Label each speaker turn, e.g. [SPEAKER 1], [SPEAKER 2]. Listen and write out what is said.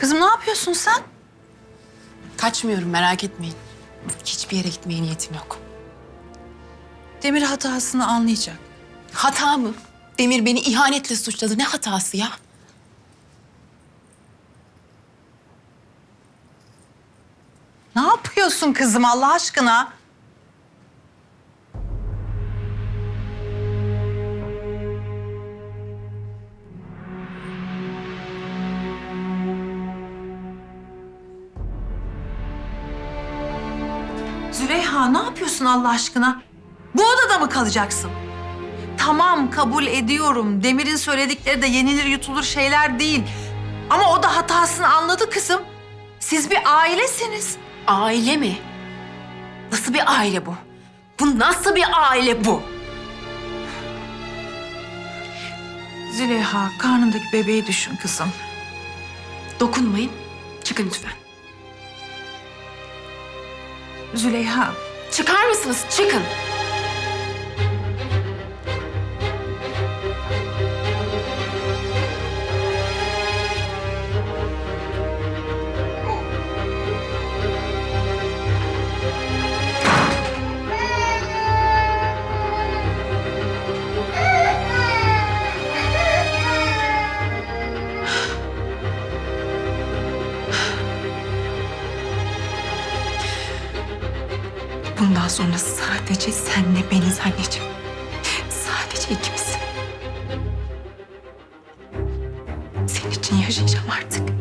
[SPEAKER 1] Kızım ne yapıyorsun sen?
[SPEAKER 2] Kaçmıyorum merak etmeyin. Hiçbir yere gitmeye niyetim yok.
[SPEAKER 1] Demir hatasını anlayacak.
[SPEAKER 2] Hata mı? Demir beni ihanetle suçladı. Ne hatası ya?
[SPEAKER 1] Ne yapıyorsun kızım Allah aşkına? Züleyha ne yapıyorsun Allah aşkına? Bu odada mı kalacaksın? Tamam kabul ediyorum. Demir'in söyledikleri de yenilir yutulur şeyler değil. Ama o da hatasını anladı kızım. Siz bir ailesiniz.
[SPEAKER 2] Aile mi? Nasıl bir aile bu? Bu nasıl bir aile bu?
[SPEAKER 1] Züleyha, karnındaki bebeği düşün kızım.
[SPEAKER 2] Dokunmayın. Çıkın lütfen.
[SPEAKER 1] Züleyha,
[SPEAKER 2] Çıkar mısınız? Çıkın. Bundan sonra sadece senle beniz anneciğim. Sadece ikimiz. Senin için yaşayacağım artık.